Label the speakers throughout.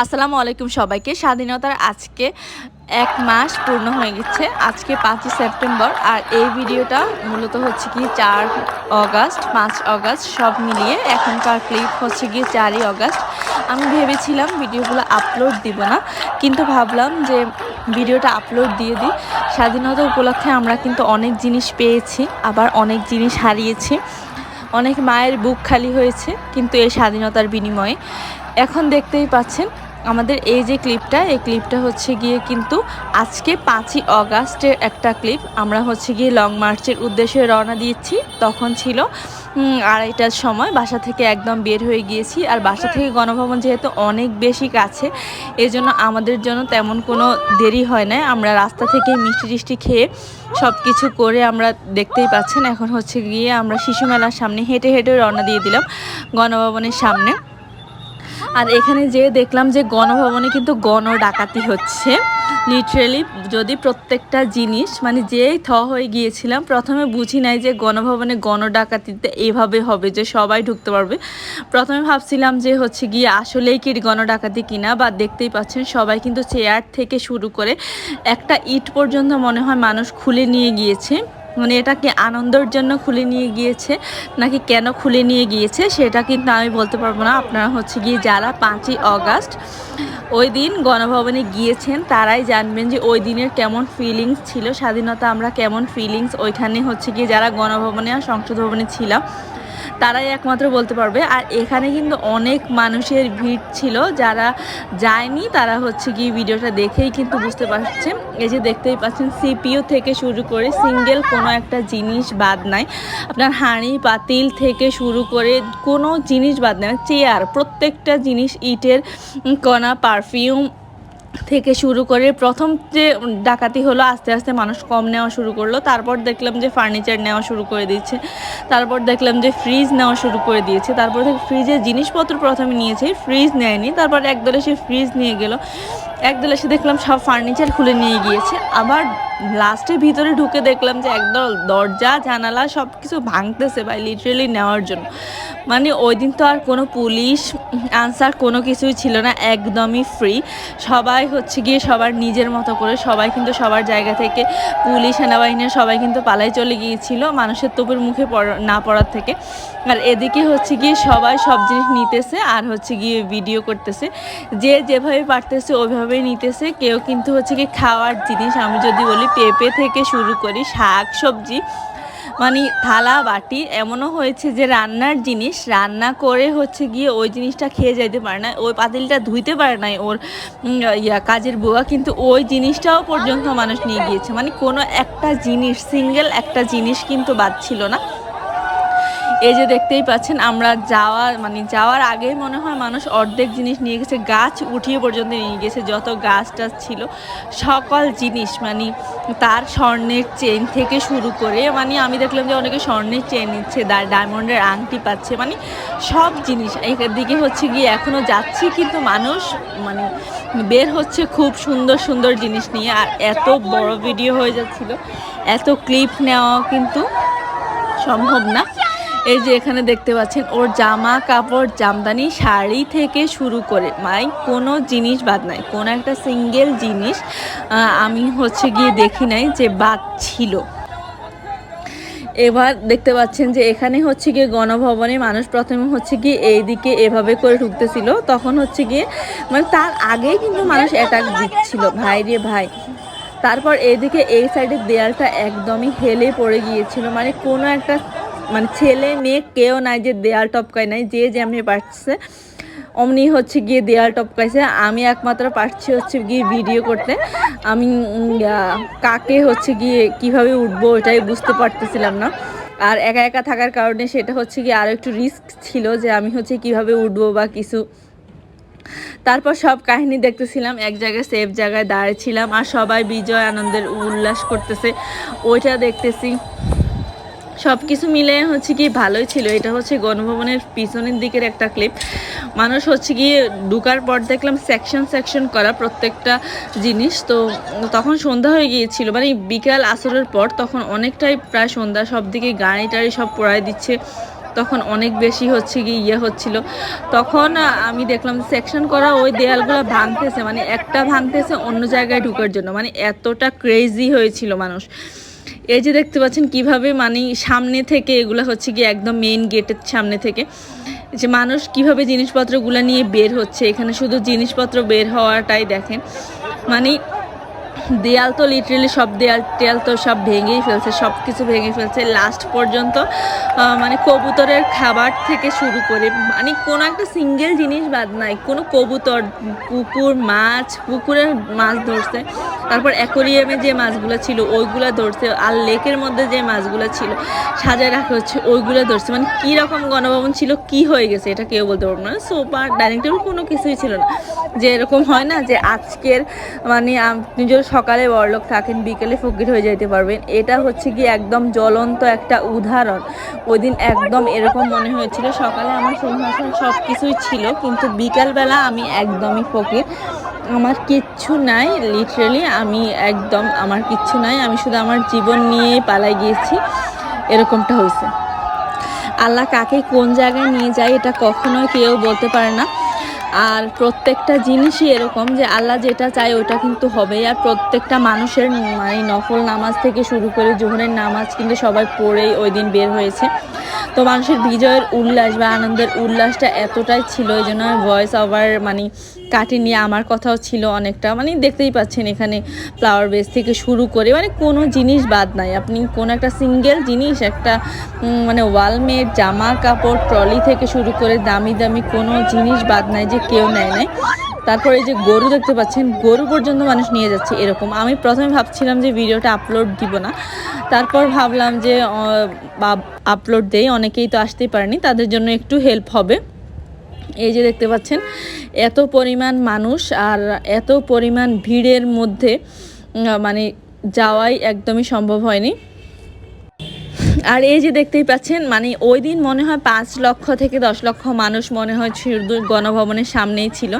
Speaker 1: আসসালামু আলাইকুম সবাইকে। স্বাধীনতার আজকে এক মাস পূর্ণ হয়ে গেছে। আজকে পাঁচই সেপ্টেম্বর আর এই ভিডিওটা মূলত হচ্ছে কি চার অগাস্ট, পাঁচ অগাস্ট সব মিলিয়ে এখনকার ক্লিপ হচ্ছে গিয়ে চারই অগাস্ট। আমি ভেবেছিলাম ভিডিওগুলো আপলোড দিব না, কিন্তু ভাবলাম যে ভিডিওটা আপলোড দিয়ে দিই। স্বাধীনতা উপলক্ষে আমরা কিন্তু অনেক জিনিস পেয়েছি, আবার অনেক জিনিস হারিয়েছি। অনেক মায়ের বুক খালি হয়েছে, কিন্তু এই স্বাধীনতার বিনিময়ে এখন দেখতেই পাচ্ছেন আমাদের এই যে ক্লিপটা, এই ক্লিপটা হচ্ছে গিয়ে কিন্তু আজকে পাঁচই অগাস্টের একটা ক্লিপ। আমরা হচ্ছে গিয়ে লং মার্চের উদ্দেশ্যে রওনা দিয়েছি। তখন ছিল আড়াইটার সময়। বাসা থেকে একদম বের হয়ে গিয়েছি। আর বাসা থেকে গণভবন যেহেতু অনেক বেশি কাছে, এজন্য আমাদের জন্য তেমন কোনো দেরি হয় না আমরা রাস্তা থেকে মিষ্টি টিষ্টি খেয়ে সব কিছু করে আমরা দেখতেই পাচ্ছেন, এখন হচ্ছে গিয়ে আমরা শিশু মেলার সামনে হেঁটে হেঁটে রওনা দিয়ে দিলাম গণভবনের সামনে। আর এখানে যে দেখলাম যে গণভবনে কিন্তু গণ ডাকাতি হচ্ছে। লিটারেলি যদি প্রত্যেকটা জিনিস মানে যেই থ হয়ে গিয়েছিলাম, প্রথমে বুঝি নাই যে গণভবনে গণ ডাকাতিতে এইভাবে হবে যে সবাই ঢুকতে পারবে। প্রথমে ভাবছিলাম যে হচ্ছে গিয়ে আসলেই কি গণ ডাকাতি কিনা, বা দেখতেই পাচ্ছেন সবাই কিন্তু চেয়ার থেকে শুরু করে একটা ইট পর্যন্ত মনে হয় মানুষ খুলে নিয়ে গিয়েছে। মানে এটা কি আনন্দের জন্য খুলে নিয়ে গিয়েছে। নাকি কেন খুলে নিয়ে গিয়েছে সেটা কিন্তু আমি বলতে পারব না। আপনারা হচ্ছে গিয়ে যারা পাঁচই অগাস্ট ওই দিন গণভবনে গিয়েছেন, তারাই জানবেন যে ওই দিনের কেমন ফিলিংস ছিল। স্বাধীনতা আমরা কেমন ফিলিংস ওইখানে হচ্ছে গিয়ে যারা গণভবনে আর সংসদ ভবনে ছিলাম তারাই একমাত্র বলতে পারবে। আর এখানে কিন্তু অনেক মানুষের ভিড় ছিল, যারা যায়নি, তারা হচ্ছে গিয়ে ভিডিওটা দেখেই কিন্তু বুঝতে পারছে এই যে দেখতেই পাচ্ছেন, সিপিইউ থেকে শুরু করে সিঙ্গেল কোনো একটা জিনিস বাদ নাই। আপনার হাঁড়ি, পাতিল থেকে শুরু করে কোনো জিনিস বাদ নাই, চেয়ার, প্রত্যেকটা জিনিস, ইটের কণা, পারফিউম থেকে শুরু করে প্রথম যে ডাকাতি হলো, আস্তে আস্তে মানুষ কম নেওয়া শুরু করল। তারপর দেখলাম যে ফার্নিচার নেওয়া শুরু করে দিয়েছে তারপর দেখলাম যে ফ্রিজ নেওয়া শুরু করে দিয়েছে। তারপর থেকে ফ্রিজের জিনিসপত্র প্রথমে নিয়েছে ফ্রিজ নেয়নি। তারপর একদল এসে ফ্রিজ নিয়ে গেল। একদল এসে দেখলাম সব ফার্নিচার খুলে নিয়ে গিয়েছে। আবার লাস্টে ভিতরে ঢুকে দেখলাম যে একদল দরজা, জানালা সব কিছু ভাঙতেছে বা লিটারেলি নেওয়ার জন্য। মানে ওই দিন তো আর কোনো পুলিশ আনসার কোনো কিছুই ছিল না, একদমই ফ্রি সবাই হচ্ছে গিয়ে সবার নিজের মতো করে, সবাই কিন্তু সবার জায়গা থেকে পুলিশ, সেনাবাহিনীর সবাই কিন্তু পালাই চলে গিয়েছিল মানুষের তোপের মুখে না পড়ার থেকে। আর এদিকে হচ্ছে গিয়ে সবাই সব জিনিস নিতেছে আর হচ্ছে গিয়ে ভিডিও করতেছে। যে যেভাবে পারতেছে ওইভাবেই নিতেছে। কেউ কিন্তু হচ্ছে গিয়ে খাওয়ার জিনিস, আমি যদি বলি পেঁপে থেকে শুরু করি, শাক, সবজি মানে থালা, বাটি, এমনও হয়েছে যে রান্নার জিনিস রান্না করে হচ্ছে গিয়ে ওই জিনিসটা খেয়ে যাইতে পারে না, ওই পাতিলটা ধুইতে পারে নাই ওর ইয়া, কাজের বুয়া, কিন্তু ওই জিনিসটাও পর্যন্ত মানুষ নিয়ে গিয়েছে। মানে কোনো একটা জিনিস, সিঙ্গেল একটা জিনিস কিন্তু বাদ ছিল না। এই যে দেখতেই পাচ্ছেন, আমরা যাওয়ার মানে যাওয়ার আগেই মনে হয় মানুষ অর্ধেক জিনিস নিয়ে গেছে, গাছ উঠিয়ে পর্যন্ত নিয়ে গেছে, যত গাছ টাছ ছিল, সকল জিনিস মানে তার স্বর্ণের চেন থেকে শুরু করে মানে আমি দেখলাম যে অনেকে স্বর্ণের চেন নিচ্ছে ডায়মন্ডের আংটি পাচ্ছে মানে সব জিনিস দিকে হচ্ছে গিয়ে এখনও যাচ্ছি, কিন্তু মানুষ মানে বের হচ্ছে খুব সুন্দর সুন্দর জিনিস নিয়ে, আর এত বড় ভিডিও হয়ে যাচ্ছিল, এত ক্লিপ নেওয়া কিন্তু সম্ভব না। এই যে এখানে দেখতে পাচ্ছেন, ওর জামা, কাপড়, জামদানি, শাড়ি থেকে শুরু করে, মাই, কোনো জিনিস বাদ নাই, কোনো একটা সিঙ্গেল জিনিস আমি হচ্ছে গিয়ে দেখি নাই যে বাদ ছিল। এবার দেখতে পাচ্ছেন যে এখানে হচ্ছে গিয়ে গণভবনে মানুষ প্রথমে হচ্ছে গিয়ে এইদিকে এভাবে করে ঢুকতেছিল, তখন হচ্ছে গিয়ে মানে তার আগেই কিন্তু মানুষ অ্যাটাক দিচ্ছিল, ভাই রে ভাই। তারপর এইদিকে এই সাইডের দেয়ালটা একদমই হেলে পড়ে গিয়েছিল মানে কোনো একটা মানে ছেলে, মেয়ে কেউ নাই যে দেয়াল টপকায় নাই, যে যেমনি পারছে, অমনি হচ্ছে গিয়ে দেয়াল টপকাইছে। আমি একমাত্র পারছি হচ্ছে গিয়ে ভিডিও করতে। আমি কাকে হচ্ছে গিয়ে কীভাবে উঠবো ওটাই বুঝতে পারতেছিলাম না। আর একা একা থাকার কারণে সেটা হচ্ছে গিয়ে আরও একটু রিস্ক ছিল যে আমি হচ্ছে কীভাবে উঠবো বা কিছু। তারপর সব কাহিনী দেখতেছিলাম, এক জায়গায় সেফ জায়গায় দাঁড়িয়েছিলাম আর সবাই বিজয় আনন্দের উল্লাস করতেছে। ওইটা দেখতেছি। সব কিছু মিলে হচ্ছে কি ভালোই ছিল। এটা হচ্ছে গণভবনের পিছনের দিকের একটা ক্লিপ মানুষ হচ্ছে গিয়ে ঢুকার পর দেখলাম সেকশন সেকশন করা প্রত্যেকটা জিনিস। তো তখন সন্ধ্যা হয়ে গিয়েছিল। মানে বিকাল আসরের পর তখন অনেকটাই প্রায় সন্ধ্যা। সব দিকে গাড়ি টাড়ি সব পড়ায় দিচ্ছে। তখন অনেক বেশি হচ্ছে কি ইয়ে হচ্ছিল। তখন আমি দেখলাম সেকশন করা ওই দেয়ালগুলো ভাঙতেছে। মানে একটা ভাঙতেছে অন্য জায়গায় ঢুকার জন্য। মানে এতটা ক্রেজি হয়েছিল মানুষ। এই যে দেখতে পাচ্ছেন কীভাবে মানে সামনে থেকে এগুলো হচ্ছে কি একদম মেইন গেটের সামনে থেকে, যে মানুষ কীভাবে জিনিসপত্রগুলো নিয়ে বের হচ্ছে, এখানে শুধু জিনিসপত্র বের হওয়াটাই দেখেন। মানে দেয়াল তো লিটারেলি সব দেয়াল টেয়াল তো সব ভেঙেই ফেলছে সব কিছু ভেঙে ফেলছে। লাস্ট পর্যন্ত মানে কবুতরের খাবার থেকে শুরু করে মানে কোনো একটা সিঙ্গেল জিনিস বাদ নাই, কোনো কবুতর পুকুর মাছ পুকুরের মাছ ধরছে। তারপর অ্যাকোরিয়ামে যে মাছগুলো ছিল, ওইগুলো ধরছে, আর লেকের মধ্যে যে মাছগুলো ছিল, সাজায় রাখা হচ্ছে, ওইগুলো ধরছে। মানে কী রকম গণভবন ছিল, কি হয়ে গেছে, এটা কেউ বলতে পারব না। সোফা ডাইনিং টেবিল কোনো কিছুই ছিল না। যে এরকম হয় না যে আজকের মানে যদি সকালে বড়লোক থাকেন, বিকেলে ফকির হয়ে যেতে পারবেন। এটা হচ্ছে কি একদম জ্বলন্ত একটা উদাহরণ। ওই দিন একদম এরকম মনে হয়েছিল, সকালে আমার সিংহাসন সব কিছুই ছিল, কিন্তু বিকালবেলা আমি একদমই ফকির। আমার কিচ্ছু নাই লিটারেলি আমি একদম, আমার কিচ্ছু নাই, আমি শুধু আমার জীবন নিয়েই পালাই গিয়েছি। এরকমটা হয়েছে। আল্লাহ কাকে কোন জায়গায় নিয়ে যায় এটা কখনোই কেউ বলতে পারে না। আর প্রত্যেকটা জিনিসই এরকম যে আল্লাহ যেটা চায় ওটা কিন্তু হবেই। আর প্রত্যেকটা মানুষের মানে নফল নামাজ থেকে শুরু করে জোহরের নামাজ কিন্তু সবাই পড়েই ওই দিন বের হয়েছে। তো মানুষের বিজয়ের উল্লাস বা আনন্দের উল্লাসটা এতটাই ছিল, এই জন্য ভয়েস ওভার মানে কাটি নিয়ে আমার কথাও ছিল অনেকটা। মানে দেখতেই পাচ্ছেন এখানে ফ্লাওয়ার বেস থেকে শুরু করে মানে কোনো জিনিস বাদ নাই। আপনি কোনো একটা সিঙ্গেল জিনিস, একটা মানে ওয়ালমেট জামা কাপড় ট্রলি থেকে শুরু করে দামি দামি কোনো জিনিস বাদ নাই যে কেউ নেয় নাই। তারপরে যে গরু দেখতে পাচ্ছেন, গরু পর্যন্ত মানুষ নিয়ে যাচ্ছে এরকম। আমি প্রথমে ভাবছিলাম যে ভিডিওটা আপলোড দিব না। তারপর ভাবলাম যে আপলোড দেই, অনেকেই তো আসতেই পারেনি, তাদের জন্য একটু হেল্প হবে। এই যে দেখতে পাচ্ছেন, এত পরিমাণ মানুষ আর এত পরিমাণ ভিড়ের মধ্যে মানে যাওয়াই একদমই সম্ভব হয়নি। আর এই যে দেখতেই পাচ্ছেন মানে ওই দিন মনে হয় পাঁচ লক্ষ থেকে দশ লক্ষ মানুষ মনে হয় গণভবনের সামনেই ছিল।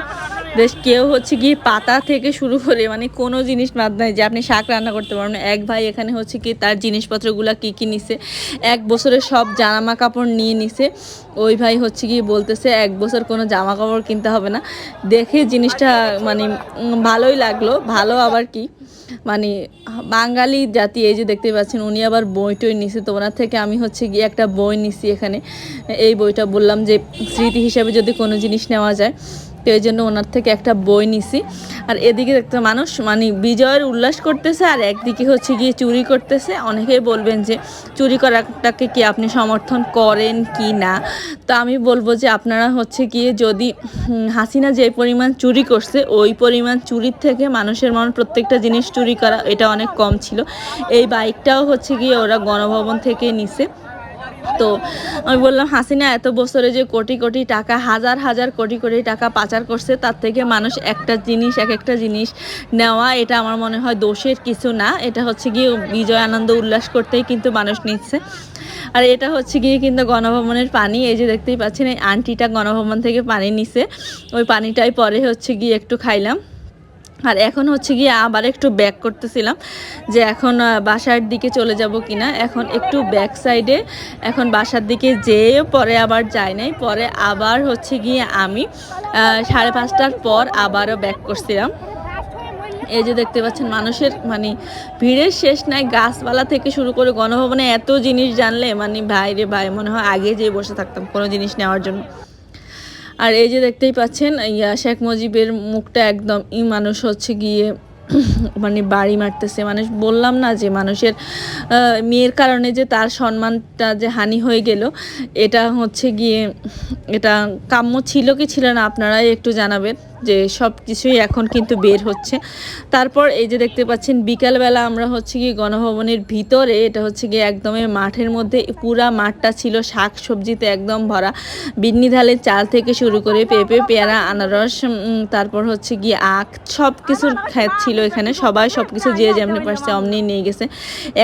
Speaker 1: বেশ কেউ হচ্ছে গিয়ে পাতা থেকে শুরু করে মানে কোনো জিনিস বাদ নাই যে আপনি শাক রান্না করতে পারবেন। এক ভাই এখানে হচ্ছে কি তার জিনিসপত্রগুলো কী কী নিছে, এক বছরের সব জামা কাপড় নিয়ে নিছে। ওই ভাই হচ্ছে গিয়ে বলতেছে, এক বছর কোনো জামা কাপড় কিনতে হবে না। দেখে জিনিসটা মানে ভালোই লাগল। ভালো আবার কি? মানে বাঙালি জাতি, এই যে দেখতে পাচ্ছেন, উনি আবার বই টই নিছে। তো ওনার থেকে আমি হচ্ছে গিয়ে একটা বই নিছি এখানে। এই বইটা বললাম যে, স্মৃতি হিসাবে যদি কোনো জিনিস নেওয়া যায়। তো এই জন্য ওনার থেকে একটা বই নিছি। আর এদিকে দেখতে মানুষ মানে বিজয়ের উল্লাস করতেছে আর একদিকে হচ্ছে গিয়ে চুরি করতেছে। অনেকেই বলবেন যে, চুরি করাটাকে কি আপনি সমর্থন করেন কি না? তো আমি বলব যে, আপনারা হচ্ছে গিয়ে যদি হাসিনা যে পরিমাণ চুরি করছে, ওই পরিমাণ চুরির থেকে মানুষের মন প্রত্যেকটা জিনিস চুরি করা, এটা অনেক কম ছিল। এই বাইকটাও হচ্ছে গিয়ে ওরা গণভবন থেকে নিছে। তো আমি বললাম, হাসিনা, এত বছরে যে কোটি কোটি টাকা, হাজার হাজার কোটি কোটি টাকা পাচার করছে, তার থেকে মানুষ একটা জিনিস, এক একটা জিনিস নেওয়া, এটা আমার মনে হয় দোষের কিছু না। এটা হচ্ছে গিয়ে বিজয় আনন্দ উল্লাস করতেই কিন্তু মানুষ নিচ্ছে। আর এটা হচ্ছে গিয়ে কিন্তু গণভবনের পানি, এই যে দেখতেই পাচ্ছেন, এই আন্টিটা গণভবন থেকে পানি নিছে। ওই পানিটাই পরে হচ্ছে গিয়ে একটু খাইলাম। আর এখন হচ্ছে গিয়ে আবার একটু ব্যাক করতেছিলাম যে এখন বাসার দিকে চলে যাব কিনা। এখন একটু ব্যাক সাইডে এখন বাসার দিকে যেয়ে পরে আবার যাই নাই। পরে আবার হচ্ছে গিয়ে আমি সাড়ে পাঁচটার পর আবারও ব্যাক করছিলাম। এই যে দেখতে পাচ্ছেন মানুষের মানে ভিড়ের শেষ নাই। গাছপালা থেকে শুরু করে গণভবনে এত জিনিস জানলে মানে ভাই রে ভাই, মনে হয় আগে যেয়ে বসে থাকতাম কোনো জিনিস নেওয়ার জন্য। আর এই যে দেখতেই পাচ্ছেন, ইয়া শেখ মুজিবের মুখটা একদম ই মানুষ হচ্ছে গিয়ে মানে বাড়ি মারতেছে। মানুষ, বললাম না যে মানুষের মেয়ের কারণে যে তার সম্মানটা যে হানি হয়ে গেল, এটা হচ্ছে গিয়ে, এটা কাম্য ছিল কি ছিল না আপনারাই একটু জানাবেন। যে সব কিছুই এখন কিন্তু বের হচ্ছে। তারপর এই যে দেখতে পাচ্ছেন, বিকালবেলা আমরা হচ্ছে গিয়ে গণভবনের ভিতরে, এটা হচ্ছে গিয়ে একদমই মাঠের মধ্যে, পুরা মাঠটা ছিল শাক সবজিতে একদম ভরা। বিন্নি ধালের চাল থেকে শুরু করে পেঁপে, পেয়ারা, আনারস তারপর হচ্ছে গিয়ে আখ সব কিছুর খ্যাত ছিল এখানে। সবাই সব কিছু যে যেমনি পারছে অমনি নিয়ে গেছে।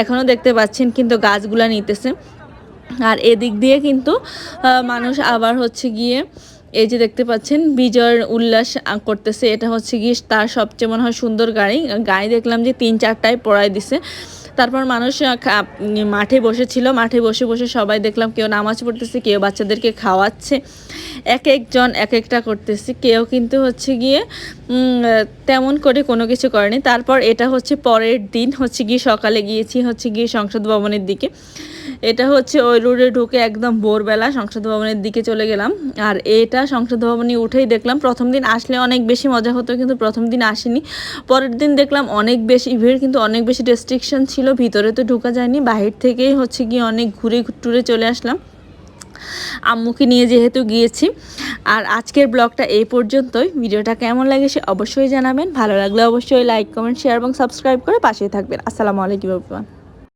Speaker 1: এখনও দেখতে পাচ্ছেন কিন্তু গাছগুলা নিতেছে। আর এদিক দিয়ে কিন্তু মানুষ আবার হচ্ছে গিয়ে এই যে দেখতে পাচ্ছেন, বিজয়ের উল্লাস করতেছে। এটা হচ্ছে গিয়ে তার সবচেয়ে মনে হয় সুন্দর গাড়ি। গাড়ি দেখলাম যে তিন চারটায় পড়ায় দিছে। তারপর মানুষ মাঠে বসেছিল। মাঠে বসে বসে সবাই দেখলাম কেউ নামাজ পড়তেছে, কেউ বাচ্চাদেরকে খাওয়াচ্ছে। এক একজন এক একটা করতেছে। কেউ কিন্তু হচ্ছে গিয়ে তেমন করে কোনো কিছু করেনি। তারপর এটা হচ্ছে পরের দিন হচ্ছে গিয়ে সকালে গিয়েছি হচ্ছে গিয়ে সংসদ ভবনের দিকে। এটা হচ্ছে ওই রোডে ঢুকে একদম ভোরবেলা সংসদ ভবনের দিকে চলে গেলাম। আর এটা সংসদ ভবনে উঠেই দেখলাম, প্রথম দিন আসলে অনেক বেশি মজা হতো, কিন্তু প্রথম দিন আসেনি। পরের দিন দেখলাম অনেক বেশি ভিড়, কিন্তু অনেক বেশি রেস্ট্রিকশন ছিল, ভিতরে তো ঢোকা যায়নি, বাহির থেকেই হচ্ছে গিয়ে অনেক ঘুরে টুরে চলে আসলাম। আম্মুকে নিয়ে যেহেতু গিয়েছি। আর আজকের ব্লগটা এই পর্যন্তই। ভিডিওটা কেমন লাগে সে অবশ্যই জানাবেন। ভালো লাগলে অবশ্যই লাইক, কমেন্ট শেয়ার এবং সাবস্ক্রাইব করে পাশে থাকবেন। আসসালামু আলাইকুম.